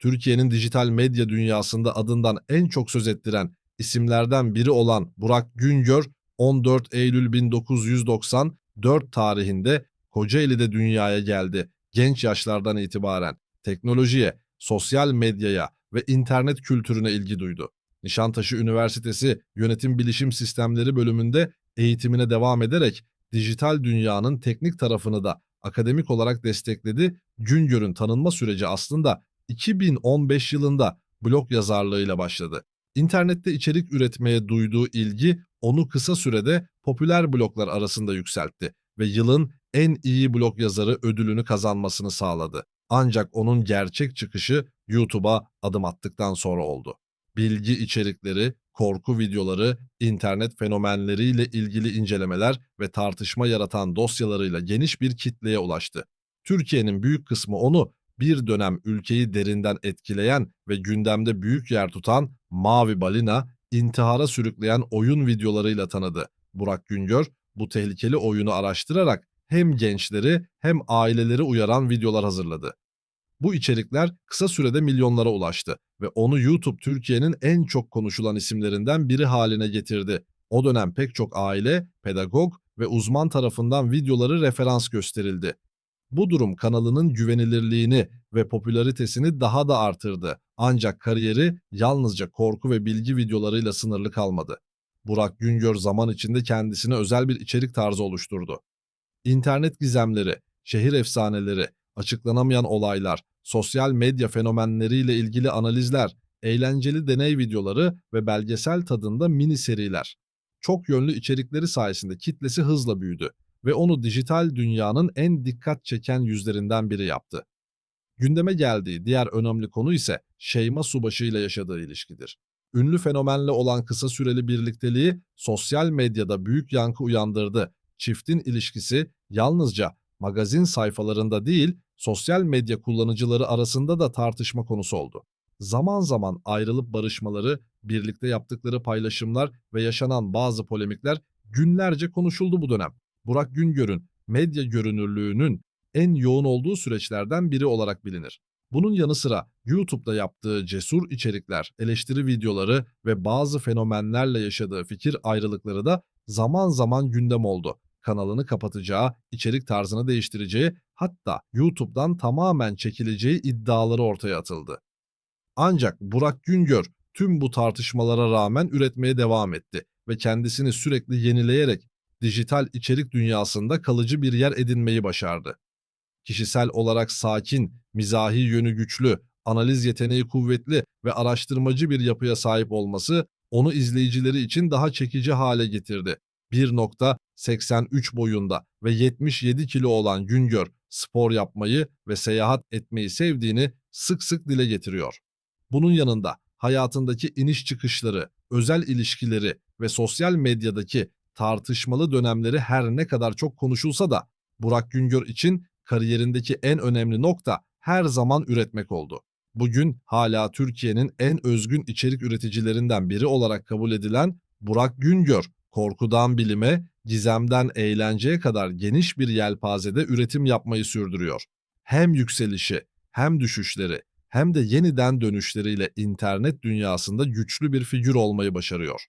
Türkiye'nin dijital medya dünyasında adından en çok söz ettiren isimlerden biri olan Burak Güngör 14 Eylül 1994 tarihinde Kocaeli'de dünyaya geldi. Genç yaşlardan itibaren teknolojiye, sosyal medyaya ve internet kültürüne ilgi duydu. Nişantaşı Üniversitesi Yönetim Bilişim Sistemleri bölümünde eğitimine devam ederek dijital dünyanın teknik tarafını da akademik olarak destekledi. Güngör'ün tanınma süreci aslında 2015 yılında blog yazarlığıyla başladı. İnternette içerik üretmeye duyduğu ilgi onu kısa sürede popüler bloglar arasında yükseltti ve yılın en iyi blog yazarı ödülünü kazanmasını sağladı. Ancak onun gerçek çıkışı YouTube'a adım attıktan sonra oldu. Bilgi içerikleri, korku videoları, internet fenomenleriyle ilgili incelemeler ve tartışma yaratan dosyalarıyla geniş bir kitleye ulaştı. Türkiye'nin büyük kısmı onu bir dönem ülkeyi derinden etkileyen ve gündemde büyük yer tutan Mavi Balina, intihara sürükleyen oyun videolarıyla tanıdı. Burak Güngör bu tehlikeli oyunu araştırarak hem gençleri hem aileleri uyaran videolar hazırladı. Bu içerikler kısa sürede milyonlara ulaştı ve onu YouTube Türkiye'nin en çok konuşulan isimlerinden biri haline getirdi. O dönem pek çok aile, pedagog ve uzman tarafından videoları referans gösterildi. Bu durum kanalının güvenilirliğini ve popülaritesini daha da artırdı. Ancak kariyeri yalnızca korku ve bilgi videolarıyla sınırlı kalmadı. Burak Güngör zaman içinde kendisine özel bir içerik tarzı oluşturdu. İnternet gizemleri, şehir efsaneleri, açıklanamayan olaylar, sosyal medya fenomenleriyle ilgili analizler, eğlenceli deney videoları ve belgesel tadında mini seriler. Çok yönlü içerikleri sayesinde kitlesi hızla büyüdü ve onu dijital dünyanın en dikkat çeken yüzlerinden biri yaptı. Gündeme geldiği diğer önemli konu ise Şeyma Subaşı ile yaşadığı ilişkidir. Ünlü fenomenle olan kısa süreli birlikteliği sosyal medyada büyük yankı uyandırdı. Çiftin ilişkisi yalnızca magazin sayfalarında değil, sosyal medya kullanıcıları arasında da tartışma konusu oldu. Zaman zaman ayrılıp barışmaları, birlikte yaptıkları paylaşımlar ve yaşanan bazı polemikler günlerce konuşuldu bu dönem. Burak Güngör'ün medya görünürlüğünün en yoğun olduğu süreçlerden biri olarak bilinir. Bunun yanı sıra YouTube'da yaptığı cesur içerikler, eleştiri videoları ve bazı fenomenlerle yaşadığı fikir ayrılıkları da zaman zaman gündem oldu. Kanalını kapatacağı, içerik tarzını değiştireceği, hatta YouTube'dan tamamen çekileceği iddiaları ortaya atıldı. Ancak Burak Güngör tüm bu tartışmalara rağmen üretmeye devam etti ve kendisini sürekli yenileyerek dijital içerik dünyasında kalıcı bir yer edinmeyi başardı. Kişisel olarak sakin, mizahi yönü güçlü, analiz yeteneği kuvvetli ve araştırmacı bir yapıya sahip olması onu izleyicileri için daha çekici hale getirdi. 1.83 boyunda ve 77 kilo olan Güngör spor yapmayı ve seyahat etmeyi sevdiğini sık sık dile getiriyor. Bunun yanında hayatındaki iniş çıkışları, özel ilişkileri ve sosyal medyadaki tartışmalı dönemleri her ne kadar çok konuşulsa da Burak Güngör için kariyerindeki en önemli nokta her zaman üretmek oldu. Bugün hala Türkiye'nin en özgün içerik üreticilerinden biri olarak kabul edilen Burak Güngör, korkudan bilime, gizemden eğlenceye kadar geniş bir yelpazede üretim yapmayı sürdürüyor. Hem yükselişi, hem düşüşleri, hem de yeniden dönüşleriyle internet dünyasında güçlü bir figür olmayı başarıyor.